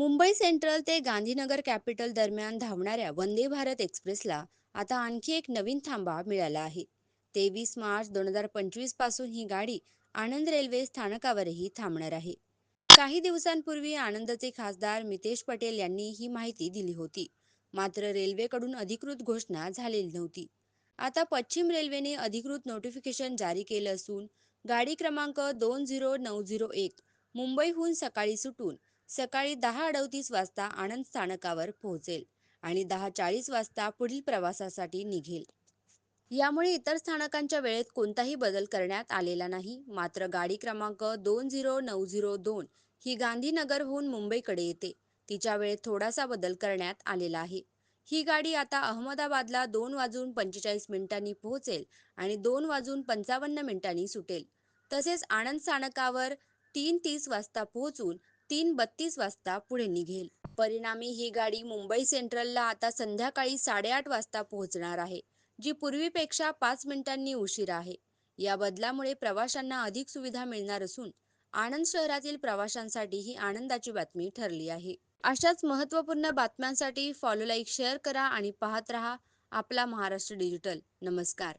Mumbai central ते Gandhinagar capital दरम्यान धावणाऱ्या वंदे भारत एक्सप्रेसला आता आणखी एक नवीन थांबा मिळाला आहे. तेवीस मार्च दोन हजार पंचवीसपासून ही गाडी आनंद रेल्वे स्थानकावरही थांबणार आहे. काही दिवसांपूर्वी आनंदचे खासदार मितेश पटेल यांनी ही माहिती दिली होती. मात्र रेल्वेकडून अधिकृत घोषणा झालेली नव्हती. आता पश्चिम रेल्वेने अधिकृत नोटिफिकेशन जारी केलं असून गाडी क्रमांक दोन झिरो नऊ झिरो एक मुंबईहून सकाळी सुटून सकाळी दहा अडतीस वाजता आनंद स्थानकावर पोहोचेल आणि दहा चाळीस वाजता पुढील प्रवासासाठी निघेल. यामुळे इतर स्थानकांच्या वेळेत कोणताही बदल करण्यात आलेला नाही. मात्र गाडी क्रमांक दोन झिरो नऊ झिरो दोन ही गांधीनगरहून मुंबईकडे येते. तिच्या वेळेत थोडासा बदल करण्यात आलेला आहे. ही गाडी आता अहमदाबादला दोन वाजून पंचेचाळीस मिनिटांनी पोहोचेल आणि दोन वाजून पंचावन्न मिनिटांनी सुटेल. तसेच आनंद स्थानकावर तीन तीस वाजता पोहोचून तीन बत्तीस वाजता पुढे निघेल. परिणामी ही गाडी मुंबई सेंट्रलला आता संध्याकाळी साडेआठ वाजता पोहोचणार आहे जी पूर्वीपेक्षा पाच मिनिटांनी उशीर आहे. या बदलामुळे प्रवाशांना अधिक सुविधा मिळणार असून आनंद शहरातील प्रवाशांसाठी ही आनंदाची बातमी ठरली आहे. अशाच महत्त्वपूर्ण बातम्यांसाठी फॉलो लाईक शेअर करा आणि पाहत रहा आपला महाराष्ट्र डिजिटल नमस्कार.